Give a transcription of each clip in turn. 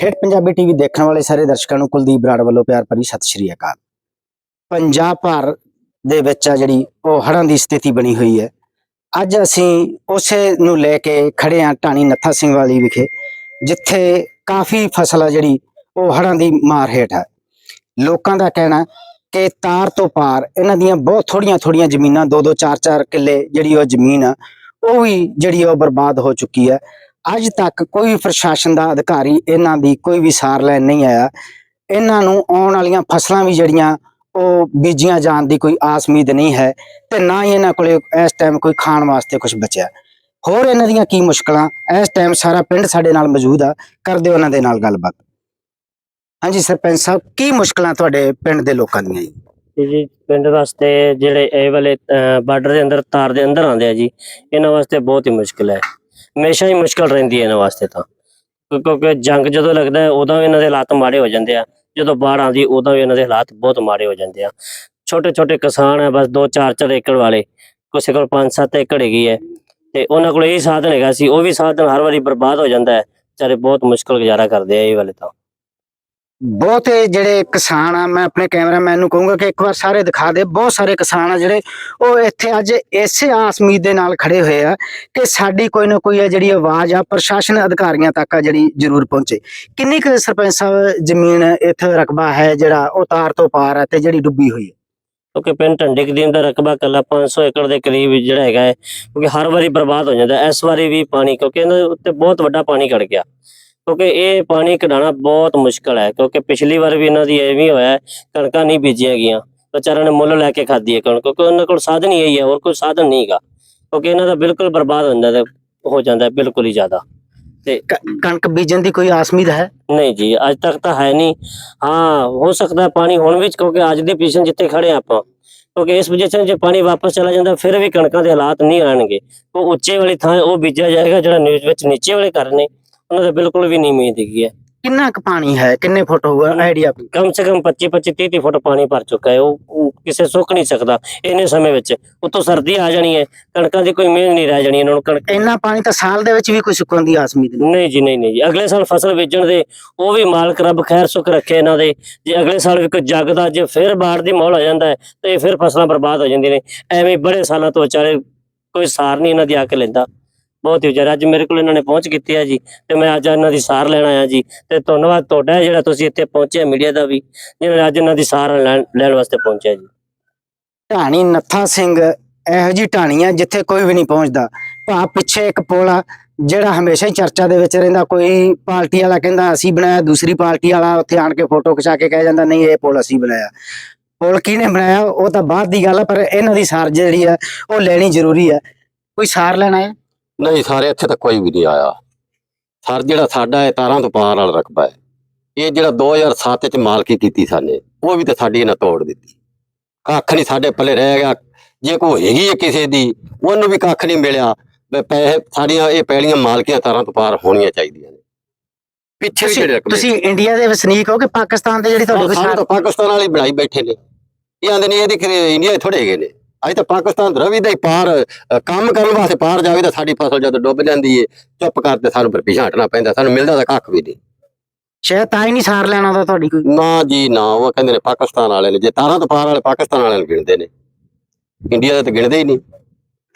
ਠੇਠ ਪੰਜਾਬੀ ਟੀਵੀ ਦੇਖਣ ਵਾਲੇ ਸਾਰੇ ਦਰਸ਼ਕਾਂ ਨੂੰ ਕੁਲਦੀਪ ਬਰਾੜ ਵੱਲੋਂ ਪਿਆਰ ਭਰੀ ਸਤਿ ਸ਼੍ਰੀ ਅਕਾਲ। ਪੰਜਾਬ ਭਰ ਦੇ ਵਿੱਚ ਆ ਜਿਹੜੀ ਉਹ ਹੜ੍ਹਾਂ ਦੀ ਸਥਿਤੀ ਬਣੀ ਹੋਈ ਹੈ। ਅੱਜ ਅਸੀਂ ਉਸੇ ਨੂੰ ਲੈ ਕੇ ਖੜੇ ਹਾਂ ਢਾਣੀ ਨੱਥਾ ਸਿੰਘ ਵਾਲੀ ਵਿਖੇ, ਜਿੱਥੇ ਕਾਫੀ ਫਸਲ ਆ ਜਿਹੜੀ ਉਹ ਹੜ੍ਹਾਂ ਦੀ ਮਾਰ ਹੇਠ ਹੈ। ਲੋਕਾਂ ਦਾ ਕਹਿਣਾ ਕਿ ਤਾਰ ਤੋਂ ਪਾਰ ਇਹਨਾਂ ਦੀਆਂ ਬਹੁਤ ਥੋੜੀਆਂ ਥੋੜੀਆਂ ਜ਼ਮੀਨਾਂ ਦੋ ਦੋ ਚਾਰ ਚਾਰ ਕਿੱਲੇ ਜਿਹੜੀ ਉਹ ਜ਼ਮੀਨ ਆ, ਉਹ ਵੀ ਜਿਹੜੀ ਉਹ ਬਰਬਾਦ ਹੋ ਚੁੱਕੀ ਹੈ। ਅੱਜ ਤੱਕ ਕੋਈ ਪ੍ਰਸ਼ਾਸਨ ਦਾ ਅਧਿਕਾਰੀ ਇਹਨਾਂ ਦੀ ਕੋਈ ਵੀ ਸਾਰ ਲੈਣ ਨਹੀਂ ਆਇਆ। ਇਹਨਾਂ ਨੂੰ ਆਉਣ ਵਾਲੀਆਂ ਫਸਲਾਂ ਵੀ ਜਿਹੜੀਆਂ ਉਹ ਬੀਜੀਆਂ ਜਾਣ ਦੀ ਕੋਈ ਆਸ ਉਮੀਦ ਨਹੀਂ ਹੈ ਤੇ ਨਾ ਹੀ ਇਹਨਾਂ ਕੋਲੇ ਇਸ ਟਾਈਮ ਕੋਈ ਖਾਣ ਵਾਸਤੇ ਕੁਝ ਬਚਿਆ। ਹੋਰ ਇਹਨਾਂ ਦੀਆਂ ਕੀ ਮੁਸ਼ਕਲਾਂ? ਇਸ ਟਾਈਮ ਸਾਰਾ ਪਿੰਡ ਸਾਡੇ ਨਾਲ ਮੌਜੂਦ ਆ। ਕਰਦੇ ਉਹਨਾਂ ਦੇ ਨਾਲ ਗੱਲਬਾਤ। ਹਾਂਜੀ, ਸਰਪੰਚ ਸਾਹਿਬ, ਕੀ ਮੁਸ਼ਕਲਾਂ ਤੁਹਾਡੇ ਪਿੰਡ ਦੇ ਲੋਕਾਂ ਦੀਆਂ ਜੀ? ਜੀ ਪਿੰਡ ਵਾਸਤੇ ਜਿਹੜੇ ਇਹ ਵਾਲੇ ਬਾਰਡਰ ਦੇ ਅੰਦਰ, ਤਾਰ ਦੇ ਅੰਦਰ ਆਉਂਦੇ ਆ ਜੀ, ਇਹਨਾਂ ਵਾਸਤੇ ਬਹੁਤ ਹੀ ਮੁਸ਼ਕਲ ਹੈ। ਹਮੇਸ਼ਾ ਹੀ ਮੁਸ਼ਕਲ ਰਹਿੰਦੀ ਹੈ ਇਹਨਾਂ ਵਾਸਤੇ ਤਾਂ। ਕਿਉਂਕਿ ਜੰਗ ਜਦੋਂ ਲੱਗਦਾ ਹੈ, ਉਦੋਂ ਵੀ ਇਹਨਾਂ ਦੇ ਹਾਲਾਤ ਮਾੜੇ ਹੋ ਜਾਂਦੇ ਆ। ਜਦੋਂ ਬਾੜ ਆਉਂਦੀ, ਉਦੋਂ ਵੀ ਇਹਨਾਂ ਦੇ ਹਾਲਾਤ ਬਹੁਤ ਮਾੜੇ ਹੋ ਜਾਂਦੇ ਆ। ਛੋਟੇ ਛੋਟੇ ਕਿਸਾਨ ਹੈ ਬਸ 2-4 ਏਕੜ ਵਾਲੇ। ਕਿਸੇ ਕੋਲ 5-7 ਏਕੜ ਹੈਗੀ ਹੈ। ਤੇ ਉਹਨਾਂ ਕੋਲ ਇਹ ਸਾਧਨ ਹੈਗਾ ਸੀ, ਉਹ ਵੀ ਸਾਧਨ ਹਰ ਵਾਰੀ ਬਰਬਾਦ ਹੋ ਜਾਂਦਾ ਹੈ। ਵਿਚਾਰੇ ਬਹੁਤ ਮੁਸ਼ਕਲ ਗੁਜ਼ਾਰਾ ਕਰਦੇ ਆ ਇਹ ਵਾਲੇ ਤਾਂ। ਬਹੁਤੇ ਜਿਹੜੇ ਕਿਸਾਨ ਆ, ਮੈਂ ਆਪਣੇ ਕੈਮਰਾਮੈਨ ਨੂੰ ਕਹੂੰਗਾ ਕਿ ਇੱਕ ਵਾਰ ਸਾਰੇ ਦਿਖਾ ਦੇ, ਬਹੁਤ ਸਾਰੇ ਕਿਸਾਨ ਆ ਜਿਹੜੇ ਉਹ ਇੱਥੇ ਅੱਜ ਇਸੇ ਆਸ ਉਮੀਦ ਦੇ ਨਾਲ ਖੜੇ ਹੋਏ ਆ ਕਿ ਸਾਡੀ ਕੋਈ ਨਾ ਕੋਈ ਆ ਜਿਹੜੀ ਆਵਾਜ਼ ਆ, ਪ੍ਰਸ਼ਾਸਨ ਅਧਿਕਾਰੀਆਂ ਤੱਕ ਆ ਜਿਹੜੀ ਜ਼ਰੂਰ ਪਹੁੰਚੇ। ਕਿੰਨੀ ਕੁ ਸਰਪੰਚ ਸਾਹਿਬ ਜ਼ਮੀਨ ਇੱਥੇ ਰਕਬਾ ਹੈ ਜਿਹੜਾ ਉਹ ਤਾਰ ਤੋਂ ਪਾਰ ਹੈ ਤੇ ਜਿਹੜੀ ਡੁੱਬੀ ਹੋਈ ਹੈ? ਕਿਉਂਕਿ ਪਿੰਡ ਢੰਡੇ ਕਦੀਮ ਦਾ ਰਕਬਾ ਕੱਲਾ 500 ਏਕੜ ਦੇ ਕਰੀਬ ਜਿਹੜਾ ਹੈਗਾ ਹੈ, ਕਿਉਂਕਿ ਹਰ ਵਾਰੀ ਬਰਬਾਦ ਹੋ ਜਾਂਦਾ, ਇਸ ਵਾਰੀ ਵੀ ਪਾਣੀ, ਕਿਉਂਕਿ ਇਹਨਾਂ ਉੱਤੇ ਬਹੁਤ ਵੱਡਾ ਪਾਣੀ ਖੜ ਗਿਆ। ਕਿਉਂਕਿ ਇਹ ਪਾਣੀ ਕਢਾਉਣਾ ਬਹੁਤ ਮੁਸ਼ਕਲ ਹੈ ਕਿਉਂਕਿ ਪਿਛਲੀ ਵਾਰ ਵੀ ਇਹਨਾਂ ਦੀ ਐਵੇਂ ਹੋਇਆ ਕਣਕਾਂ ਨਹੀਂ ਬੀਜੀਆਂ ਗਈਆਂ ਵਿਚਾਰਿਆਂ ਨੇ ਮੁੱਲ ਲੈ ਕੇ ਖਾਧੀ ਹੈ ਕਣਕ ਕਿਉਂਕਿ ਉਹਨਾਂ ਕੋਲ ਸਾਧਨ ਹੀ ਇਹੀ ਹੈ ਹੋਰ ਕੋਈ ਸਾਧਨ ਨਹੀਂ ਹੈਗਾ ਕਿਉਂਕਿ ਇਹਨਾਂ ਦਾ ਬਿਲਕੁਲ ਬਰਬਾਦ ਹੋ ਜਾਂਦਾ ਹੈ ਜਾਂਦਾ ਹੈ ਬਿਲਕੁਲ ਹੀ ਜ਼ਿਆਦਾ। ਕ- ਕਣਕ ਬੀਜਣ ਦੀ ਕੋਈ ਆਸ ਉਮੀਦ ਹੈ? ਨਹੀਂ ਜੀ ਅੱਜ ਤੱਕ ਤਾਂ ਹੈ ਨਹੀਂ। ਹਾਂ ਹੋ ਸਕਦਾ ਹੈ ਪਾਣੀ ਹੁਣ ਵੀ ਕਿਉਂਕਿ ਅੱਜ ਦੀ ਪੋਜੀਸ਼ਨ ਜਿੱਥੇ ਖੜੇ ਆਪਾਂ ਕਿਉਂਕਿ ਇਸ ਪੋਜੀਸ਼ਨ 'ਚ ਪਾਣੀ ਵਾਪਸ ਚਲਾ ਜਾਂਦਾ ਫਿਰ ਵੀ ਕਣਕਾਂ ਦੇ ਹਾਲਾਤ ਨਹੀਂ ਆਣਗੇ ਉਹ ਉੱਚੇ ਵਾਲੀ ਥਾਂ ਉਹ ਬੀਜਿਆ ਜਾਏਗਾ ਜਿਹੜਾ ਨਿਊਜ਼ ਵਿੱਚ ਨੀਚੇ ਵਾਲੇ ਘਰ ਉਹਨਾਂ ਦਾ ਬਿਲਕੁਲ ਵੀ ਨਹੀਂ ਉਮੀਦ ਹੈਗੀ ਹੈ। ਕਿੰਨਾ ਕੁ ਪਾਣੀ ਹੈ? ਕਿੰਨੇ ਫੁੱਟ ਹੋਊਗਾ? ਆਈਡੀਆ ਕਮ ਸੇ ਕਮ 25 25 30 ਫੁੱਟ ਪਾਣੀ ਭਰ ਚੁੱਕਾ ਹੈ। ਉਹ ਉਹ ਕਿਸੇ ਸੁੱਕ ਨਹੀਂ ਸਕਦਾ ਇੰਨੇ ਸਮੇਂ ਵਿੱਚ। ਉਤੋਂ ਸਰਦੀ ਆ ਜਾਣੀ ਹੈ ਕਣਕਾਂ ਦੀ ਕੋਈ ਮਿਹਨਤ ਨਹੀਂ ਰਹਿ ਜਾਣੀ ਇਹਨਾਂ ਨੂੰ। ਕਣਕ ਇੰਨਾ ਪਾਣੀ ਤਾਂ ਸਾਲ ਦੇ ਵਿੱਚ ਵੀ ਕੋਈ ਸੁੱਕਣ ਦੀ ਆਸ ਨਹੀਂ। ਨਹੀਂ ਜੀ ਨਹੀਂ ਨਹੀਂ ਜੀ। ਅਗਲੇ ਸਾਲ ਫਸਲ ਬੀਜਣ ਦੇ ਉਹ ਵੀ ਮਾਲਕ ਰੱਬ ਖੈਰ ਸੁੱਖ ਰੱਖੇ ਇਹਨਾਂ ਦੇ। ਜੇ ਅਗਲੇ ਸਾਲ ਵੀ ਕੋਈ ਜਗਦਾ ਜੇ ਫਿਰ ਬਾੜ ਦੀ ਮਾਹੌਲ ਆ ਜਾਂਦਾ ਹੈ ਤੇ ਫਿਰ ਫਸਲਾਂ ਬਰਬਾਦ ਹੋ ਜਾਂਦੀਆਂ ਨੇ। ਐਵੇਂ ਬੜੇ ਸਾਲਾਂ ਤੋਂ ਵਿਚਾਰੇ ਕੋਈ ਸਾਰ ਨਹੀਂ ਇਹਨਾਂ ਦੀ ਆ ਕੇ ਲੈਂਦਾ। ਬਹੁਤ ਹੀ ਵਿਚਾਰੇ ਅੱਜ ਮੇਰੇ ਕੋਲ ਇਹਨਾਂ ਨੇ ਪਹੁੰਚ ਕੀਤੀ ਹੈ ਜੀ ਤੇ ਮੈਂ ਅੱਜ ਇਹਨਾਂ ਦੀ ਸਾਰ ਲੈਣ ਆਇਆ ਜੀ। ਤੇ ਧੰਨਵਾਦ ਤੁਹਾਡਾ ਜਿਹੜਾ ਤੁਸੀਂ ਇੱਥੇ ਪਹੁੰਚੇ ਮੀਡੀਆ ਦਾ ਵੀ, ਜਿਹਨਾਂ ਅੱਜ ਇਹਨਾਂ ਦੀ ਸਾਰ ਲੈਣ ਲੈਣ ਵਾਸਤੇ ਪਹੁੰਚਿਆ ਜੀ। ਢਾਣੀ ਨੱਥਾ ਸਿੰਘ, ਇਹੋ ਜੀ ਢਾਣੀ ਆ ਜਿੱਥੇ ਕੋਈ ਵੀ ਨਹੀਂ ਪਹੁੰਚਦਾ। ਭਾ ਪਿੱਛੇ ਇੱਕ ਪੁਲ ਆ, ਜਿਹੜਾ ਹਮੇਸ਼ਾ ਹੀ ਚਰਚਾ ਦੇ ਵਿੱਚ ਰਹਿੰਦਾ, ਕੋਈ ਪਾਰਟੀ ਵਾਲਾ ਕਹਿੰਦਾ, ਅਸੀਂ ਬਣਾਇਆ। ਦੂਸਰੀ ਪਾਰਟੀ ਵਾਲਾ ਉੱਥੇ ਆਣ ਕੇ ਫੋਟੋ ਖਿਚਾ ਕੇ ਕਹਿ ਜਾਂਦਾ, ਨਹੀਂ, ਇਹ ਪੁਲ ਅਸੀਂ ਬਣਾਇਆ। ਪੁਲ ਕਿਹਨੇ ਬਣਾਇਆ? ਉਹ ਤਾਂ ਬਾਅਦ ਦੀ ਗੱਲ ਆ, ਪਰ ਇਹਨਾਂ ਦੀ ਸਾਰ ਜਿਹੜੀ ਆ, ਉਹ ਲੈਣੀ ਜ਼ਰੂਰੀ ਆ। ਕੋਈ ਸਾਰ ਲੈਣਾ ਹੈ ਨਹੀਂ ਸਾਰੇ ਇੱਥੇ ਤੱਕ ਕੋਈ ਵੀ ਨਹੀਂ ਆਇਆ। ਸਰ ਜਿਹੜਾ ਸਾਡਾ ਹੈ ਤਾਰਾਂ ਤੋਂ ਪਾਰ ਵਾਲਾ ਰਕਬਾ ਹੈ ਇਹ ਜਿਹੜਾ 2007 ਚ ਮਾਲਕੀ ਕੀਤੀ ਸਾਨੇ ਉਹ ਵੀ ਤਾਂ ਸਾਡੀ ਇਹਨਾਂ ਤੋੜ ਦਿੱਤੀ। ਕੱਖ ਨਹੀਂ ਸਾਡੇ ਪੱਲੇ ਰਹਿ ਗਿਆ। ਜੇ ਕੋਈ ਹੈਗੀ ਹੈ ਕਿਸੇ ਦੀ ਉਹਨੂੰ ਵੀ ਕੱਖ ਨਹੀਂ ਮਿਲਿਆ। ਪੈਸੇ ਸਾਡੀਆਂ ਇਹ ਪਹਿਲੀਆਂ ਮਾਲਕੀਆਂ ਤਾਰਾਂ ਤੋਂ ਪਾਰ ਹੋਣੀਆਂ ਚਾਹੀਦੀਆਂ ਨੇ। ਪਿੱਛੇ ਵੀ ਤੁਸੀਂ ਜਿਹੜੇ ਰਕਬੇ ਤੁਸੀਂ ਇੰਡੀਆ ਦੇ ਵਸਨੀਕ ਹੋ ਕਿ ਪਾਕਿਸਤਾਨ ਦੇ ਜਿਹੜੀ ਤੁਹਾਡੇ ਕੋਲ ਤਾਂ ਪਾਕਿਸਤਾਨ ਵਾਲੇ ਬਣਾਈ ਬੈਠੇ ਨੇ। ਇਹ ਆਂਦੇ ਨੇ ਇਹਦੇ ਇੰਡੀਆ ਥੋੜੇ ਹੈਗੇ ਨੇ। ਅੱਜ ਤਾਂ ਪਾਕਿਸਤਾਨ ਰਵੀ ਦਾ ਪਾਰ ਕੰਮ ਕਰਨ ਵਾਸਤੇ ਪਾਰ ਜਾਵੇ ਤਾਂ ਸਾਡੀ ਫਸਲ ਜਦੋਂ ਡੁੱਬ ਜਾਂਦੀ ਏ ਚੁੱਪ ਕਰਦੇ ਸਾਨੂੰ ਫਿਰ ਪਿਛਾਂ ਹਟਣਾ ਪੈਂਦਾ ਸਾਨੂੰ ਮਿਲਦਾ ਤਾਂ ਕੱਖ ਵੀ ਨਹੀਂ। ਸ਼ਾਇਦ ਤਾਂ ਹੀ ਨਹੀਂ ਸਾਰ ਲੈਣਾ ਦਾ ਤੁਹਾਡੀ ਕੋਈ। ਨਾ ਜੀ ਨਾ ਉਹ ਕਹਿੰਦੇ ਨੇ ਪਾਕਿਸਤਾਨ ਵਾਲੇ ਨੇ ਜੇ ਤਾਰਾਂ ਤੋਂ ਪਾਰ ਵਾਲੇ ਪਾਕਿਸਤਾਨ ਵਾਲਿਆਂ ਨੂੰ ਗਿਣਦੇ ਨੇ। ਇੰਡੀਆ ਦਾ ਤਾਂ ਗਿਣਦੇ ਹੀ ਨਹੀਂ।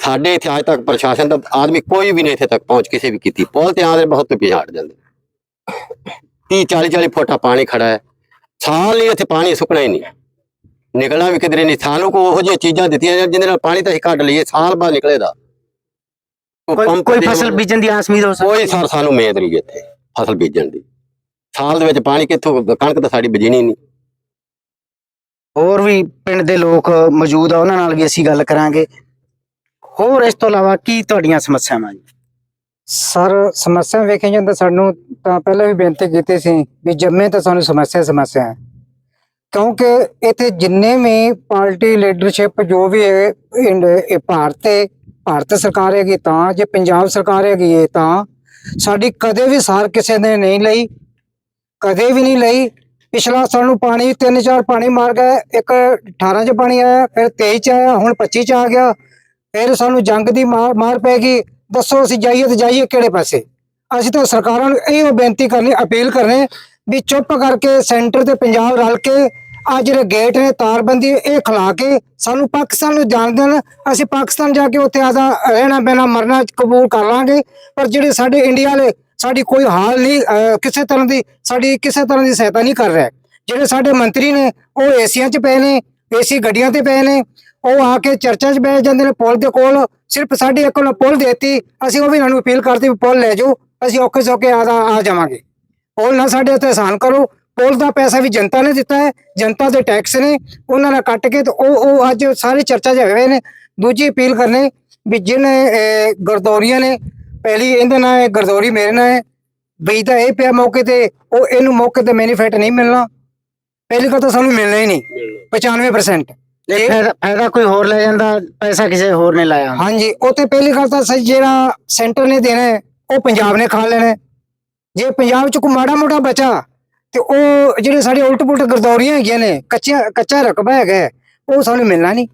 ਸਾਡੇ ਇੱਥੇ ਅੱਜ ਤੱਕ ਪ੍ਰਸ਼ਾਸਨ ਦਾ ਆਦਮੀ ਕੋਈ ਵੀ ਨਹੀਂ ਇੱਥੇ ਤੱਕ ਪਹੁੰਚ ਕਿਸੇ ਵੀ ਕੀਤੀ। ਪੁਲ ਤੇ ਆਂਦੇ ਬਹੁਤ ਪਿਛਾਂ ਹਟ ਜਾਂਦੇ 30 40 40 ਫੁੱਟਾ ਪਾਣੀ ਖੜਾ ਹੈ। ਸਾਲ ਨਹੀਂ ਇੱਥੇ ਪਾਣੀ ਸੁੱਕਣਾ ਹੀ ਨਹੀਂ। ਨਿਕਲਣਾ ਵੀ ਕਿਧਰੇ ਨਹੀਂ। ਸਾਨੂੰ ਕੋ ਉਹੋ ਜਿਹੀਆਂ ਚੀਜ਼ਾਂ ਦਿੱਤੀਆਂ ਜਾਣ ਜਿਹਦੇ ਨਾਲ ਪਾਣੀ ਤਾਂ ਅਸੀਂ ਕੱਢ ਲਈਏ ਸਾਲ ਬਾਅਦ ਨਿਕਲੇਦਾ। ਕੋਈ ਫਸਲ ਬੀਜਣ ਦੀ ਆਸ ਉਮੀਦ ਹੋ ਸਕਦੀ ਕੋਈ ਸਰ ਸਾਨੂੰ ਉਮੀਦ ਨਹੀਂ ਇੱਥੇ ਫਸਲ ਬੀਜਣ ਦੀ। ਸਾਲ ਦੇ ਵਿੱਚ ਪਾਣੀ ਕਿੱਥੋਂ ਕਣਕ ਤਾਂ ਸਾਡੀ ਬੀਜਣੀ ਨਹੀਂ। ਹੋਰ ਵੀ ਪਿੰਡ ਦੇ ਲੋਕ ਮੌਜੂਦ ਆ ਉਹਨਾਂ ਨਾਲ ਵੀ ਅਸੀਂ ਗੱਲ ਕਰਾਂਗੇ। ਹੋਰ ਇਸ ਤੋਂ ਇਲਾਵਾ ਕੀ ਤੁਹਾਡੀਆਂ ਸਮੱਸਿਆਵਾਂ ਜੀ? ਸਰ ਸਮੱਸਿਆ ਵੇਖੀ ਜਾਂਦਾ ਸਾਨੂੰ ਤਾਂ ਪਹਿਲਾਂ ਵੀ ਬੇਨਤੀ ਕੀਤੀ ਸੀ ਵੀ ਜੰਮੇ ਤਾਂ ਸਾਨੂੰ ਸਮੱਸਿਆ ਸਮੱਸਿਆ ਹੈ। ਕਿਉਂਕਿ ਇੱਥੇ ਜਿੰਨੇ ਵੀ ਪਾਰਟੀ ਲੀਡਰਸ਼ਿਪ ਜੋ ਵੀ ਹੈ ਇਹ ਭਾਰਤ ਤੇ ਭਾਰਤ ਸਰਕਾਰ ਹੈਗੀ ਤਾਂ, ਜੇ ਪੰਜਾਬ ਸਰਕਾਰ ਹੈਗੀ ਹੈ ਤਾਂ ਸਾਡੀ ਕਦੇ ਵੀ ਸਾਰ ਕਿਸੇ ਨੇ ਨਹੀਂ ਲਈ, ਕਦੇ ਵੀ ਨਹੀਂ ਲਈ। ਪਿਛਲਾ ਸਾਨੂੰ ਪਾਣੀ, ਤਿੰਨ ਚਾਰ ਪਾਣੀ ਮਾਰ ਗਏ, ਇੱਕ 18 ਚ ਪਾਣੀ ਆਇਆ, ਫਿਰ 23 ਚ ਆਇਆ, ਹੁਣ 25 ਚ ਆ ਗਿਆ। ਫਿਰ ਸਾਨੂੰ ਜੰਗ ਦੀ ਮਾਰ ਮਾਰ ਪੈ ਗਈ। ਦੱਸੋ ਅਸੀਂ ਜਾਈਏ ਤੇ ਜਾਈਏ ਕਿਹੜੇ ਪਾਸੇ? ਅਸੀਂ ਤਾਂ ਸਰਕਾਰਾਂ ਨੂੰ ਇਹ ਬੇਨਤੀ ਕਰਨੀ, ਅਪੀਲ ਕਰਨੇ ਵੀ ਚੁੱਪ ਕਰਕੇ ਸੈਂਟਰ ਤੇ ਪੰਜਾਬ ਰਲ ਕੇ ਆ ਜਿਹੜੇ ਗੇਟ ਨੇ ਤਾਰਬੰਦੀ ਇਹ ਖਿਲਾ ਕੇ ਸਾਨੂੰ ਪਾਕਿਸਤਾਨ ਨੂੰ ਜਾਣ ਦੇਣ, ਅਸੀਂ ਪਾਕਿਸਤਾਨ ਜਾ ਕੇ ਉੱਥੇ ਆਦਾ ਰਹਿਣਾ ਬਹਿਣਾ ਮਰਨਾ ਕਬੂਲ ਕਰ ਲਾਂਗੇ। ਪਰ ਜਿਹੜੇ ਸਾਡੇ ਇੰਡੀਆ ਵਾਲੇ, ਸਾਡੀ ਕੋਈ ਹਾਲ ਨਹੀਂ ਕਿਸੇ ਤਰ੍ਹਾਂ ਦੀ, ਸਾਡੀ ਕਿਸੇ ਤਰ੍ਹਾਂ ਦੀ ਸਹਾਇਤਾ ਨਹੀਂ ਕਰ ਰਿਹਾ। ਜਿਹੜੇ ਸਾਡੇ ਮੰਤਰੀ ਨੇ, ਉਹ ਏਸੀਆਂ 'ਚ ਪਏ ਨੇ, ਏਸੀ ਗੱਡੀਆਂ ਤੇ ਪਏ ਨੇ, ਉਹ ਆ ਕੇ ਚਰਚਾ 'ਚ ਬਹਿ ਜਾਂਦੇ ਨੇ ਪੁਲ ਦੇ ਕੋਲ, ਸਿਰਫ ਸਾਡੇ ਇੱਕ ਨੂੰ ਪੁਲ ਦੇਤੀ, ਅਸੀਂ ਉਹ ਵੀ ਇਹਨਾਂ ਨੂੰ ਅਪੀਲ ਕਰਦੇ ਵੀ ਪੁਲ ਲੈ ਜਾਓ, ਅਸੀਂ ਔਖੇ ਸੌਖੇ ਆ ਆ ਜਾਵਾਂਗੇ। ਪੁਲ ਨਾ ਸਾਡੇ ਉੱਤੇ ਆਸਾਨ ਕਰੋ ਪੁਲ ਦਾ ਪੈਸਾ ਵੀ ਜਨਤਾ ਨੇ ਦਿੱਤਾ ਹੈ ਜਨਤਾ ਦੇ ਟੈਕਸ ਨੇ ਉਹਨਾਂ ਨੇ ਕੱਟ ਕੇ ਤੇ ਉਹ ਉਹ ਅੱਜ ਸਾਰੀ ਚਰਚਾ 'ਚ ਹੋਏ ਨੇ। ਦੂਜੀ ਅਪੀਲ ਕਰਨੇ ਵੀ ਜਿਹਨੇ ਗਰਦੌਰੀਆਂ ਨੇ ਪਹਿਲੀ ਇਹਦੇ ਨਾਲ ਹੈ, ਗਰਦੌਰੀ ਮੇਰੇ ਨਾਲ ਹੈ। ਬਈ ਤਾਂ ਇਹ ਪਿਆ ਮੌਕੇ ਤੇ ਉਹ ਇਹਨੂੰ ਮੌਕੇ ਤੇ ਮੈਨੀਫੈਕਟ ਨਹੀਂ ਮਿਲਣਾ। ਪਹਿਲੀ ਗੱਲ ਤਾਂ ਸਾਨੂੰ ਮਿਲਣਾ ਹੀ ਨਹੀਂ 95% ਇਹ ਫਾਇਦਾ ਕੋਈ ਹੋਰ ਲੈ ਜਾਂਦਾ ਪੈਸਾ ਕਿਸੇ ਹੋਰ ਨੇ ਲਾਇਆ। ਹਾਂਜੀ ਉਹ ਤੇ ਪਹਿਲੀ ਗੱਲ ਤਾਂ ਸਹੀ ਜਿਹੜਾ ਸੈਂਟਰ ਨੇ ਦੇਣਾ ਉਹ ਪੰਜਾਬ ਨੇ ਖਾ ਲੈਣਾ। ਜੇ ਪੰਜਾਬ ਚ ਕੋਈ ਮਾੜਾ ਮੋਟਾ ਬਚਾ ਤੇ ਉਹ ਜਿਹੜੇ ਸਾਡੇ ਉਲਟ ਪੁਲਟ ਗਰਦੌਰੀਆਂ ਹੈਗੀਆਂ ਨੇ ਕੱਚਾ ਕੱਚਾ ਰਕਬਾ ਹੈਗਾ ਹੈ, ਉਹ ਸਾਨੂੰ ਮਿਲਣਾ ਨਹੀਂ।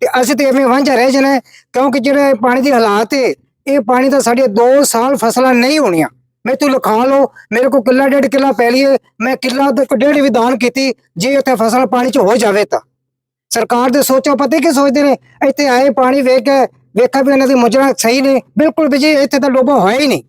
ਤੇ ਅਸੀਂ ਤੇ ਐਵੇਂ ਵਾਂਝਾ ਰਹਿ ਜਾਣਾ ਹੈ, ਕਿਉਂਕਿ ਜਿਹੜੇ ਪਾਣੀ ਦੀ ਹਾਲਾਤ ਹੈ ਇਹ ਪਾਣੀ ਤਾਂ ਸਾਡੇ 2 ਸਾਲ ਫਸਲਾਂ ਨਹੀਂ ਹੋਣੀਆਂ। ਮੈਂ ਤੂੰ ਲਿਖਾ ਲਓ ਮੇਰੇ ਕੋਲ ਕਿੱਲਾ ਡੇਢ ਕਿੱਲਾ ਪੈ ਲਈਏ ਮੈਂ ਕਿੱਲਾ ਤੇ ਡੇਢ ਵੀ ਦਾਨ ਕੀਤੀ ਜੇ ਉੱਥੇ ਫਸਲ ਪਾਣੀ ਚ ਹੋ ਜਾਵੇ ਤਾਂ। ਸਰਕਾਰ ਦੇ ਸੋਚੋ ਪਤਾ ਕੀ ਸੋਚਦੇ ਨੇ? ਇੱਥੇ ਆਏ ਪਾਣੀ ਵੇਖ ਕੇ ਵੇਖਾ ਵੀ ਇਹਨਾਂ ਦੀ ਮੁਜਰਾ ਸਹੀ ਨੇ ਬਿਲਕੁਲ ਵੀ ਜੀ ਇੱਥੇ ਤਾਂ ਲੋਬਾ ਹੋਇਆ ਹੀ ਨਹੀਂ।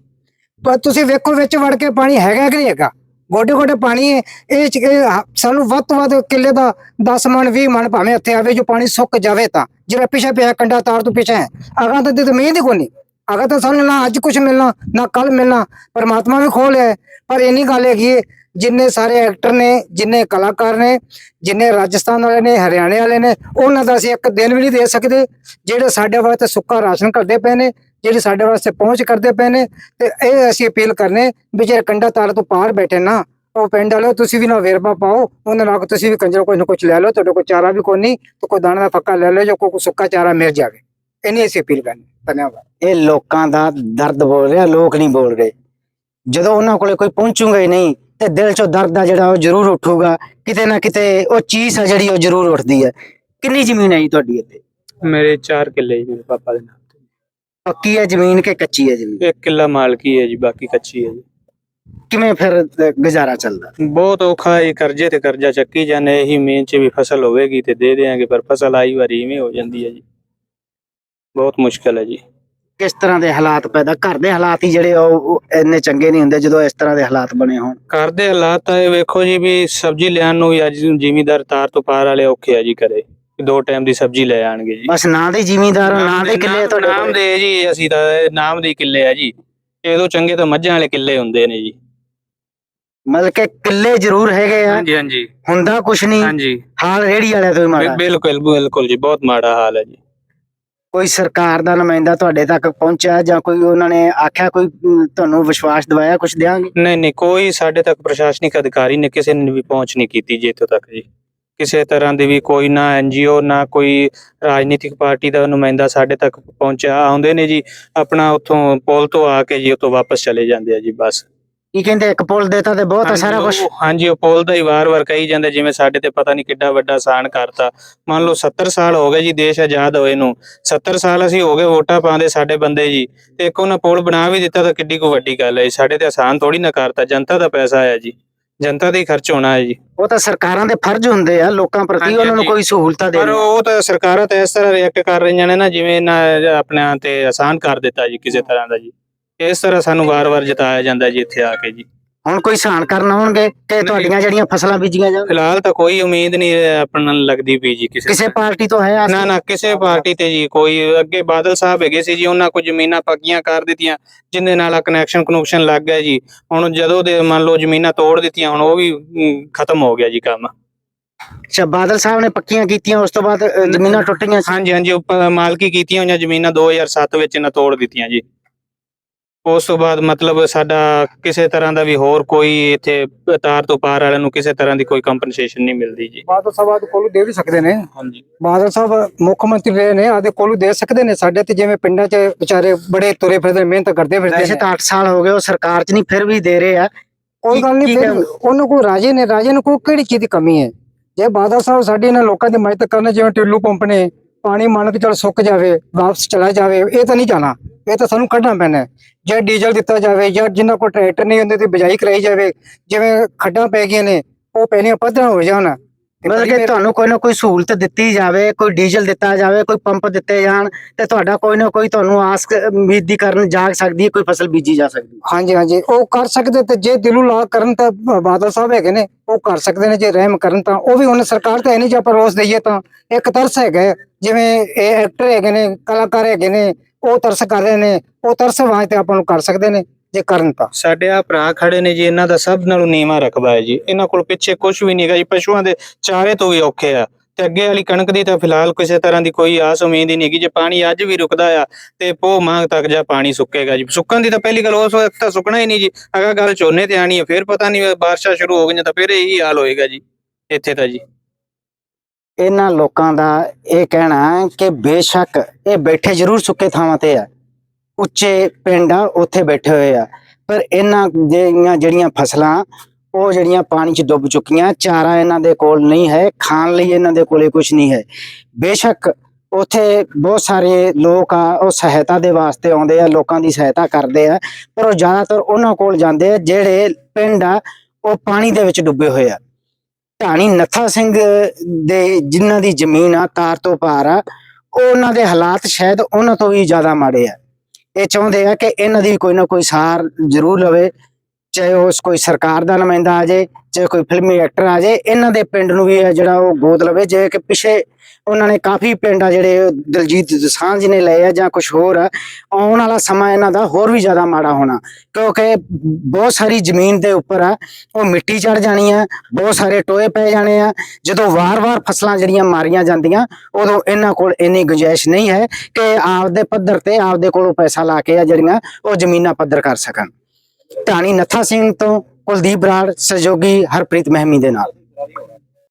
ਪਰ ਤੁਸੀਂ ਵੇਖੋ ਵਿੱਚ ਵੜ ਕੇ ਪਾਣੀ ਹੈਗਾ ਕਿ ਨਹੀਂ ਹੈਗਾ? ਗੋਡੇ ਗੋਡੇ ਪਾਣੀ ਹੈ, ਇਹ 'ਚ ਇਹ ਹ- ਸਾਨੂੰ ਵੱਧ ਤੋਂ ਵੱਧ ਕਿੱਲੇ ਦਾ 10 ਮਣ 20 ਮਣ ਭਾਵੇਂ ਇੱਥੇ ਆਵੇ, ਜੋ ਪਾਣੀ ਸੁੱਕ ਜਾਵੇ ਤਾਂ। ਜਿਹੜਾ ਪਿੱਛੇ ਪਿਆ ਕੰਡਾ ਤਾਰ ਤੋਂ ਪਿੱਛੇ ਹੈ। ਅਗਾਂ ਤਾਂ ਤੇ ਮੀਂਹ ਦੀ ਕੋਈ ਨਹੀਂ। ਅਗਾਂ ਤਾਂ ਸਾਨੂੰ ਨਾ ਅੱਜ ਕੁਝ ਮਿਲਣਾ, ਨਾ ਕੱਲ ਮਿਲਣਾ, ਪਰਮਾਤਮਾ ਵੀ ਖੋਲ ਹੈ। ਪਰ ਇੰਨੀ ਗੱਲ ਹੈਗੀ ਹੈ ਜਿੰਨੇ ਸਾਰੇ ਐਕਟਰ ਨੇ, ਜਿੰਨੇ ਕਲਾਕਾਰ ਨੇ, ਜਿੰਨੇ ਰਾਜਸਥਾਨ ਵਾਲੇ ਨੇ, ਹਰਿਆਣੇ ਵਾਲੇ ਨੇ, ਉਹਨਾਂ ਦਾ ਅਸੀਂ ਇੱਕ ਦਿਨ ਵੀ ਨਹੀਂ ਦੇ ਸਕਦੇ, ਜਿਹੜੇ ਸਾਡੇ ਵਾਸਤੇ ਸੁੱਕਾ ਰਾਸ਼ਨ ਕਰਦੇ ਪਏ ਨੇ ਜਿਹੜੇ ਸਾਡੇ ਵਾਸਤੇ ਪਹੁੰਚ ਕਰਦੇ ਪਏ ਨੇ ਤੇ ਇਹ ਅਸੀਂ ਅਪੀਲ ਕਰਨੇ ਵੀ ਜਿਹੜੇ ਕੰਡਾ ਤਾਰ ਤੋਂ ਪਾਰ ਬੈਠੇ ਨਾ ਉਹ ਪਿੰਡ ਵਾਲੇ ਤੁਸੀਂ ਵੀ ਨਾ ਵੇਰਵਾ ਪਾਓ ਉਹਨਾਂ ਨਾਲ ਤੁਸੀਂ ਵੀ ਕੰਜਰ ਕੋਈ ਨਾ ਕੁਝ ਲੈ ਲਓ ਤੁਹਾਡੇ ਕੋਲ ਚਾਰਾ ਵੀ ਕੋਈ ਨਹੀਂ ਤੇ ਕੋਈ ਦਾਣੇ ਦਾ ਫੱਕਾ ਲੈ ਲਓ ਜੋ ਕੋਈ ਸੁੱਕਾ ਚਾਰਾ ਮਿਲ ਜਾਵੇ। ਇੰਨੀ ਅਸੀਂ ਅਪੀਲ ਕਰਨੀ। ਧੰਨਵਾਦ। ਇਹ ਲੋਕਾਂ ਦਾ ਦਰਦ ਬੋਲ ਰਿਹਾ ਲੋਕ ਨਹੀਂ ਬੋਲ ਰਹੇ। ਜਦੋਂ ਉਹਨਾਂ ਕੋਲੇ ਕੋਈ ਪਹੁੰਚੂਗਾ ਹੀ ਨਹੀਂ ਤੇ ਦਿਲ ਚੋਂ ਦਰਦ ਆ ਜਿਹੜਾ ਉਹ ਜ਼ਰੂਰ ਉੱਠੂਗਾ। ਕਿਤੇ ਨਾ ਕਿਤੇ ਉਹ ਚੀਜ਼ ਆ ਜਿਹੜੀ ਉਹ ਜ਼ਰੂਰ ਉੱਠਦੀ ਹੈ ਕਿੰਨੀ ਜ਼ਮੀਨ ਹੈ ਜੀ ਤੁਹਾਡੀ ਇੱਥੇ? ਮੇਰੇ 4 ਕਿੱਲੇ ਜੀ ਮੇਰੇ ਪਾਪਾ ਦੇ ਤੇ। ਪੱਕੀ ਹੈ ਜ਼ਮੀਨ ਕਿ ਕੱਚੀ ਹੈ ਜ਼ਮੀਨ? ਇੱਕ ਕਿੱਲਾ ਮਾਲਕੀ ਹੈ ਜੀ ਬਾਕੀ ਕੱਚੀ ਹੈ ਜੀ। ਕਿਵੇਂ ਫਿਰ ਅ, ਗੁਜ਼ਾਰਾ ਚੱਲਦਾ? ਬਹੁਤ ਔਖਾ ਹੈ ਕਰਜ਼ੇ ਤੇ ਕਰਜ਼ਾ ਚੱਕੀ ਜਾਂਦੇ ਇਹੀ ਮੇਨ ਚ ਵੀ ਫਸਲ ਹੋਵੇਗੀ ਤੇ ਦੇ ਦੇਾਂਗੇ ਪਰ ਫਸਲ ਆਈ ਵਾਰੀ ਇਵੇਂ ਹੋ ਜਾਂਦੀ ਹੈ ਜੀ। ਬਹੁਤ ਮੁਸ਼ਕਲ ਹੈ ਜੀ। ਕਿਸ ਤਰ੍ਹਾਂ ਦੇ ਹਾਲਾਤ ਪੈਦਾ? ਘਰ ਦੇ ਹਾਲਾਤ ਹੀ ਜਿਹੜੇ ਉਹ ਉਹ ਇੰਨੇ ਚੰਗੇ ਨਹੀਂ ਹੁੰਦੇ ਜਦੋਂ ਇਸ ਤਰ੍ਹਾਂ ਦੇ ਹਾਲਾਤ ਬਣੇ ਹੋਣ। ਘਰ ਦੇ ਹਾਲਾਤ ਤਾਂ ਇਹ ਵੇਖੋ ਜੀ ਵੀ ਸਬਜ਼ੀ ਲੈਣ ਨੂੰ ਵੀ ਅੱਜ ਜ਼ਿਮੀਦਾਰ ਤਾਰ ਤੋਂ ਪਾਰ ਵਾਲੇ ਔਖੇ ਆ ਜੀ ਕਰੇ ਦੋ ਟਾਈਮ ਦੀ ਸਬਜ਼ੀ ਲੈ ਆਣਗੇ ਜੀ। ਬਸ ਨਾਂ ਦੇ ਜ਼ਿਮੀਂਦਾਰ ਨਾਂ ਦੇ ਕਿੱਲੇ ਆ ਤੁਹਾਡੇ ਨਾਮ ਕੋਲ? ਦੇ ਜੀ ਅਸੀਂ ਤਾਂ ਨਾਮ ਦੇ ਕਿੱਲੇ ਆ ਜੀ। ਇਹਦੋਂ ਚੰਗੇ ਤਾਂ ਮੱਝਾਂ ਵਾਲੇ ਕਿੱਲੇ ਹੁੰਦੇ ਨੇ ਜੀ। ਮਤਲਬ ਕਿ ਕਿੱਲੇ ਜ਼ਰੂਰ ਹੈਗੇ ਆ। ਹਾਂਜੀ ਹਾਂਜੀ। ਹੁੰਦਾ ਕੁਛ ਨਹੀਂ। ਹਾਂਜੀ। ਹਾਲ ਰੇੜੀ ਵਾਲਿਆਂ ਤੋਂ ਹੀ ਮਾੜਾ। ਬਿਲਕੁਲ ਬਿਲਕੁਲ ਜੀ ਬਹੁਤ ਮਾੜਾ ਹਾਲ ਹੈ ਜੀ। ਕੋਈ ਸਰਕਾਰ ਦਾ ਨੁਮਾਇੰਦਾ ਤੁਹਾਡੇ ਤੱਕ ਪਹੁੰਚਿਆ ਜਾਂ ਕੋਈ ਉਹਨਾਂ ਨੇ ਆਖਿਆ ਕੋਈ ਅਮ, ਤੁਹਾਨੂੰ ਵਿਸ਼ਵਾਸ ਦਿਵਾਇਆ ਕੁਝ ਦਿਆਂਗੇ? ਨਹੀਂ ਨਹੀਂ ਕੋਈ ਸਾਡੇ ਤੱਕ ਪ੍ਰਸ਼ਾਸਨਿਕ ਅਧਿਕਾਰੀ ਨੇ ਕਿਸੇ ਨੇ ਵੀ ਪਹੁੰਚ ਨਹੀਂ ਕੀਤੀ ਜੀ ਇੱਥੋਂ ਤੱਕ ਜੀ। ਕਿਸੇ ਤਰ੍ਹਾਂ ਦੀ ਵੀ ਕੋਈ ਨਾ ਐਨਜੀਓ ਨਾ ਕੋਈ ਰਾਜਨੀਤਿਕ ਪਾਰਟੀ ਦਾ ਨੁਮਾਇੰਦਾ ਸਾਡੇ ਤੱਕ ਪਹੁੰਚਿਆ ਆਉਂਦੇ ਨੇ ਜੀ ਆਪਣਾ ਉੱਥੋਂ ਪੁਲ ਤੋਂ ਆ ਕੇ ਜੀ ਉੱਥੋਂ ਵਾਪਸ ਚਲੇ ਜਾਂਦੇ ਆ ਜੀ ਬਸ। ਕੀ ਕਹਿੰਦੇ ਇੱਕ ਪੁੱਲ ਦੇਤਾ ਤੇ ਬਹੁਤ ਸਾਰਾ ਕੁਝ ਹਾਂਜੀ ਉਹ ਪੁਲ ਦਾ ਹੀ ਵਾਰ-ਵਾਰ ਕਹੀ ਜਾਂਦੇ ਜਿਵੇਂ ਸਾਡੇ ਤੇ ਪਤਾ ਨਹੀਂ ਕਿੱਡਾ ਵੱਡਾ ਸਾਨ ਕਰਤਾ। ਮੰਨ ਲਓ 70 ਸਾਲ ਹੋ ਗਏ ਜੀ ਦੇਸ਼ ਆਜ਼ਾਦ ਹੋਏ ਨੂੰ। 70 ਸਾਲ ਅਸੀਂ ਹੋ ਗਏ ਵੋਟਾਂ ਪਾਉਂਦੇ ਸਾਡੇ ਬੰਦੇ ਜੀ ਤੇ ਇੱਕ ਉਹਨਾਂ ਪੁਲ ਬਣਾ ਵੀ ਦਿੱਤਾ ਤਾਂ ਕਿੱਡੀ ਕੋ ਵੱਡੀ ਗੱਲ ਹੈ। ਸਾਡੇ ਤੇ ਆਸਾਨ ਥੋੜੀ ਨਾ ਕਰਤਾ ਜਨਤਾ ਦਾ ਪੈਸਾ ਹੈ ਜੀ। ਜਨਤਾ ਦਾ ਖਰਚ ਹੋਣਾ ਹੈ ਜੀ। ਉਹ ਤਾਂ ਸਰਕਾਰਾਂ ਦੇ ਫਰਜ਼ ਹੁੰਦੇ ਆ ਲੋਕਾਂ ਪ੍ਰਤੀ ਉਹਨਾਂ ਨੂੰ। ਕੋਈ ਸਹੂਲਤਾਂ ਪਰ ਦੇਣ ਉਹ ਤਾਂ ਸਰਕਾਰਾਂ ਤਾਂ ਇਸ ਤਰ੍ਹਾਂ ਰਿਐਕਟ ਕਰ ਰਹੀਆਂ ਨੇ ਨਾ ਜਿਵੇਂ ਨਾ ਆਪਣਿਆਂ ਤੇ ਆਸਾਨ ਕਰ ਦਿੱਤਾ ਜੀ ਕਿਸੇ ਤਰ੍ਹਾਂ ਦਾ ਜੀ। ਇਸ ਤਰ੍ਹਾਂ ਸਾਨੂੰ ਵਾਰ-ਵਾਰ ਜਿਤਾਇਆ ਜਾਂਦਾ ਜੀ ਇੱਥੇ ਆ ਕੇ ਜੀ। ਹੁਣ ਕੋਈ ਸਹਾਨ ਕਰਨ ਆਉਣਗੇ ਕਿ ਤੁਹਾਡੀਆਂ ਜਿਹੜੀਆਂ ਫਸਲਾਂ ਬੀਜੀਆਂ ਜਾਣ ਫਿਲਹਾਲ ਤਾਂ ਕੋਈ ਉਮੀਦ ਨਹੀਂ ਆਪਣਾ ਲੱਗਦੀ ਪਈ ਜੀ ਕਿਸੇ ਕਿਸੇ ਪਾਰਟੀ ਤੋਂ ਹੈ ਆਸ? ਨਾ ਨਾ ਕਿਸੇ ਪਾਰਟੀ ਤੇ ਜੀ ਕੋਈ ਅੱਗੇ ਬਾਦਲ ਸਾਹਿਬ ਹੈਗੇ ਸੀ ਜੀ ਉਹਨਾਂ ਕੁਝ ਜ਼ਮੀਨਾਂ ਪੱਕੀਆਂ ਕਰ ਦਿੱਤੀਆਂ ਜਿੰਦੇ ਨਾਲ ਕਨੈਕਸ਼ਨ ਕਨੈਕਸ਼ਨ ਲੱਗ ਗਿਆ ਜੀ। ਹੁਣ ਜਦੋਂ ਦੇ ਮੰਨ ਲਓ ਜ਼ਮੀਨਾਂ ਤੋੜ ਦਿੱਤੀਆਂ ਹੁਣ ਉਹ ਵੀ ਖਤਮ ਹੋ ਗਿਆ ਜੀ ਕੰਮ। ਅੱਛਾ ਬਾਦਲ ਸਾਹਿਬ ਨੇ ਪੱਕੀਆਂ ਕੀਤੀਆਂ ਉਸ ਤੋਂ ਬਾਅਦ ਜ਼ਮੀਨਾਂ ਟੁੱਟ ਗਈਆਂ ਸੀ? ਹਾਂਜੀ ਹਾਂਜੀ ਮਾਲਕੀ ਕੀਤੀਆਂ ਹੋਈਆਂ ਜ਼ਮੀਨਾਂ 2007 ਵਿੱਚ ਇਹਨਾਂ ਤੋੜ ਦਿੱਤੀਆਂ ਜੀ। ਉਸ ਤੋਂ ਬਾਅਦ ਮਤਲਬ ਸਾਡਾ ਕਿਸੇ ਤਰ੍ਹਾਂ ਦਾ ਵੀ ਹੋਰ ਕੋਈ ਇੱਥੇ ਤਾਰ ਤੋਂ ਪਾਰ ਵਾਲਿਆਂ ਨੂੰ ਕਿਸੇ ਤਰ੍ਹਾਂ ਦੀ ਕੋਈ ਕੰਪਨਸੇਸ਼ਨ ਨਹੀਂ ਮਿਲਦੀ ਜੀ। ਬਾਦਲ ਸਾਹਿਬ ਆਦੇ ਕੋਲੋਂ ਦੇ ਵੀ ਸਕਦੇ ਨੇ। ਹਾਂਜੀ। ਬਾਦਲ ਸਾਹਿਬ ਮੁੱਖ ਮੰਤਰੀ ਰਹੇ ਨੇ ਆਦੇ ਕੋਲੋਂ ਦੇ ਸਕਦੇ ਨੇ ਸਾਡੇ ਤੇ ਜਿਵੇਂ ਪਿੰਡਾਂ 'ਚ ਵਿਚਾਰੇ ਬੜੇ ਤੁਰੇ ਫਿਰਦੇ ਮਿਹਨਤ ਕਰਦੇ ਫਿਰਦੇ ਵੈਸੇ ਤਾਂ 8 ਸਾਲ ਹੋ ਗਏ ਉਹ ਸਰਕਾਰ 'ਚ ਨਹੀਂ ਫਿਰ ਵੀ ਦੇ ਰਹੇ ਆ। ਕੋਈ ਗੱਲ ਨਹੀਂ ਫਿਰ? ਉਹਨੂੰ ਕੋਈ ਰਾਜੇ ਨੇ ਰਾਜੇ ਨੂੰ ਕੋਈ ਕਿਹੜੀ ਚੀਜ਼ ਦੀ ਕਮੀ ਹੈ? ਜੇ ਬਾਦਲ ਸਾਹਿਬ ਸਾਡੀ ਇਹਨਾਂ ਲੋਕਾਂ ਦੀ ਮਦਦ ਕਰਨ ਜਿਵੇਂ ਟਿੱਲੂ ਪੰਪ ਨੇ ਪਾਣੀ ਮੰਨ ਕੇ ਚਲ ਸੁੱਕ ਜਾਵੇ ਵਾਪਸ ਚਲਾ ਜਾਵੇ ਇਹ ਤਾਂ ਨਹੀਂ ਜਾਣਾ। ਇਹ ਤਾਂ ਸਾਨੂੰ ਕੱਢਣਾ ਪੈਣਾ। ਜਾਂ ਡੀਜ਼ਲ ਦਿੱਤਾ ਜਾਵੇ ਜਾਂ ਜਿਨ੍ਹਾਂ ਕੋਲ ਟਰੈਕਟਰ ਨਹੀਂ ਹੁੰਦੇ ਤੇ ਬਿਜਾਈ ਕਰਾਈ ਜਾਵੇ ਜਿਵੇਂ ਖੱਡਾਂ ਪੈ ਗਈਆਂ ਨੇ ਉਹ ਪਹਿਲੀਆਂ ਪੱਧਰਾਂ ਹੋ ਜਾਣ। ਮਤਲਬ ਕਿ ਤੁਹਾਨੂੰ ਕੋਈ ਨਾ ਕੋਈ ਸਹੂਲਤ ਦਿੱਤੀ ਜਾਵੇ ਕੋਈ ਡੀਜ਼ਲ ਦਿੱਤਾ ਜਾਵੇ ਕੋਈ ਪੰਪ ਦਿੱਤੇ ਜਾਣ ਤੇ ਤੁਹਾਡਾ ਕੋਈ ਨਾ ਕੋਈ ਤੁਹਾਨੂੰ ਆਸ ਉਮੀਦ ਕਰਨ ਜਾਗ ਸਕਦੀ ਹੈ ਕੋਈ ਫਸਲ ਬੀਜੀ ਜਾ ਸਕਦੀ ਹਾਂਜੀ ਹਾਂਜੀ। ਉਹ ਕਰ ਸਕਦੇ ਤੇ ਜੇ ਦਿਲੋਂ ਲਾ ਕਰਨ ਤਾਂ ਬਾਦਲ ਸਾਹਿਬ ਹੈਗੇ ਨੇ ਉਹ ਕਰ ਸਕਦੇ ਨੇ ਜੇ ਰਹਿਮ ਕਰਨ ਤਾਂ। ਉਹ ਵੀ ਹੁਣ ਸਰਕਾਰ ਤਾਂ ਨਹੀਂ ਜੇ ਆਪਾਂ ਰੋਸ ਦਈਏ ਤਾਂ। ਇੱਕ ਤਰਸ ਹੈਗਾ। ਜਿਵੇਂ ਇਹ ਐਕਟਰ ਹੈਗੇ ਨੇ, ਕਲਾਕਾਰ ਹੈਗੇ ਨੇ, ਉਹ ਤਰਸ ਕਰ ਰਹੇ ਨੇ, ਉਹ ਤਰਸ ਵਾਸਤੇ ਆਪਾਂ ਨੂੰ ਕਰ ਸਕਦੇ ਨੇ, ਜੇ ਕਰਨ ਤਾਂ। ਸਾਡੇ ਆ ਭਰਾ ਖੜੇ ਨੇ ਜੀ, ਇਹਨਾਂ ਦਾ ਸਭ ਨਾਲੋਂ ਨੀਵਾ ਰਕਬਾ ਹੈ ਜੀ। ਇਹਨਾਂ ਕੋਲ ਪਿੱਛੇ ਕੁਝ ਵੀ ਨਹੀਂ ਹੈਗਾ ਜੀ, ਪਸ਼ੂਆਂ ਦੇ ਚਾਰੇ ਤੋਂ ਵੀ ਔਖੇ ਆ। ਤੇ ਅੱਗੇ ਵਾਲੀ ਕਣਕ ਦੀ ਤਾਂ ਫਿਲਹਾਲ ਕਿਸੇ ਤਰ੍ਹਾਂ ਦੀ ਕੋਈ ਆਸ ਉਮੀਦ ਹੀ ਨਹੀਂ ਹੈਗੀ। ਜੇ ਪਾਣੀ ਅੱਜ ਵੀ ਰੁਕਦਾ ਆ, ਤੇ ਪੋ ਮੰਗ ਤੱਕ ਜਾ ਪਾਣੀ ਸੁੱਕੇਗਾ ਜੀ। ਸੁੱਕਣ ਦੀ ਤਾਂ ਪਹਿਲੀ ਗੱਲ ਉਸ ਵਕਤ ਤਾਂ ਸੁੱਕਣਾ ਹੀ ਨਹੀਂ ਜੀ। ਅਗਾ ਗੱਲ ਝੋਨੇ ਤੇ ਆਣੀ ਹੈ, ਫਿਰ ਪਤਾ ਨਹੀਂ ਬਾਰਿਸ਼ਾਂ ਸ਼ੁਰੂ ਹੋ ਗਈਆਂ ਤਾਂ ਫਿਰ ਇਹੀ ਹਾਲ ਹੋਏਗਾ ਜੀ। ਇੱਥੇ ਤਾਂ ਜੀ। ਇਹਨਾਂ ਲੋਕਾਂ ਦਾ ਇਹ ਕਹਿਣਾ ਹੈ ਕਿ ਬੇਸ਼ੱਕ ਇਹ ਬੈਠੇ ਜ਼ਰੂਰ ਸੁੱਕੇ ਥਾਵਾਂ ਤੇ ਆ। ਉੱਚੇ ਪਿੰਡ ਆ, ਉੱਥੇ ਬੈਠੇ ਹੋਏ ਆ। ਪਰ ਇਹਨਾਂ ਜਿਹੜੀਆਂ ਜਿਹੜੀਆਂ ਫਸਲਾਂ, ਉਹ ਜਿਹੜੀਆਂ ਪਾਣੀ 'ਚ ਡੁੱਬ ਚੁੱਕੀਆਂ, ਚਾਰਾ ਇਹਨਾਂ ਦੇ ਕੋਲ ਨਹੀਂ ਹੈ, ਖਾਣ ਲਈ ਇਹਨਾਂ ਦੇ ਕੋਲੇ ਕੁਝ ਨਹੀਂ ਹੈ। ਬੇਸ਼ੱਕ ਉੱਥੇ ਬਹੁਤ ਸਾਰੇ ਲੋਕ ਆ, ਉਹ ਸਹਾਇਤਾ ਦੇ ਵਾਸਤੇ ਆਉਂਦੇ ਆ, ਲੋਕਾਂ ਦੀ ਸਹਾਇਤਾ ਕਰਦੇ ਆ, ਪਰ ਉਹ ਜ਼ਿਆਦਾਤਰ ਉਹਨਾਂ ਕੋਲ ਜਾਂਦੇ ਆ, ਜਿਹੜੇ ਪਿੰਡ ਆ, ਉਹ ਪਾਣੀ ਦੇ ਵਿੱਚ ਡੁੱਬੇ ਹੋਏ ਆ। ਢਾਣੀ ਨੱਥਾ ਸਿੰਘ ਦੇ ਜਿਨ੍ਹਾਂ ਦੀ ਜ਼ਮੀਨ ਆ ਤਾਰ ਤੋਂ ਪਾਰ ਆ ਉਹਨਾਂ ਦੇ ਹਾਲਾਤ ਸ਼ਾਇਦ ਉਹਨਾਂ ਤੋਂ ਵੀ ਜ਼ਿਆਦਾ ਮਾੜੇ ਆ। ਇਹ ਚਾਹੁੰਦੇ ਆ ਕਿ ਇਹਨਾਂ ਦੀ ਕੋਈ ਨਾ ਕੋਈ ਸਾਰ ਜ਼ਰੂਰ ਲਵੇ ਚਾਹੇ ਉਸ ਕੋਈ ਸਰਕਾਰ ਦਾ ਨੁਮਾਇੰਦਾ ਆ ਜਾਏ, ਚਾਹੇ ਕੋਈ ਫਿਲਮੀ ਐਕਟਰ ਆ ਜਾਏ, ਇਹਨਾਂ ਦੇ ਪਿੰਡ ਨੂੰ ਵੀ ਜਿਹੜਾ ਉਹ ਗੋਦ ਲਵੇ। ਜੇ ਕਿ ਪਿਛੇ ਉਹਨਾਂ ਨੇ ਕਾਫੀ ਪਿੰਡ ਆ ਜਿਹੜੇ ਦਲਜੀਤ ਦੋਸਾਂਝ ਨੇ ਲਏ ਆ ਜਾਂ ਕੁਝ ਹੋਰ ਆਉਣ ਵਾਲਾ ਸਮਾਂ ਇਹਨਾਂ ਦਾ ਹੋਰ ਵੀ ਜ਼ਿਆਦਾ ਮਾੜਾ ਹੋਣਾ। ਕਿਉਂਕਿ ਬਹੁਤ ਸਾਰੀ ਜ਼ਮੀਨ ਦੇ ਉੱਪਰ ਆ, ਉਹ ਮਿੱਟੀ ਚੜ ਜਾਣੀ ਆ, ਬਹੁਤ ਸਾਰੇ ਟੋਏ ਪੈ ਜਾਣੇ ਆ। ਜਦੋਂ ਵਾਰ-ਵਾਰ ਫਸਲਾਂ ਜਿਹੜੀਆਂ ਮਾਰੀਆਂ ਜਾਂਦੀਆਂ, ਉਦੋਂ ਇਹਨਾਂ ਕੋਲ ਇੰਨੀ ਗੁੰਜਾਇਸ਼ ਨਹੀਂ ਹੈ ਕਿ ਆਪਦੇ ਪੱਧਰ ਤੇ ਆਪਦੇ ਕੋਲੋਂ ਪੈਸਾ ਲਾ ਕੇ ਆ ਜਿਹੜੀਆਂ ਉਹ ਜ਼ਮੀਨਾਂ ਪੱਧਰ ਕਰ ਸਕਣ। ਢਾਣੀ ਨੱਥਾ ਸਿੰਘ ਤੋਂ ਕੁਲਦੀਪ ਬਰਾੜ ਸਹਿਯੋਗੀ ਹਰਪ੍ਰੀਤ ਮਹਿਮੀ ਦੇ ਨਾਲ।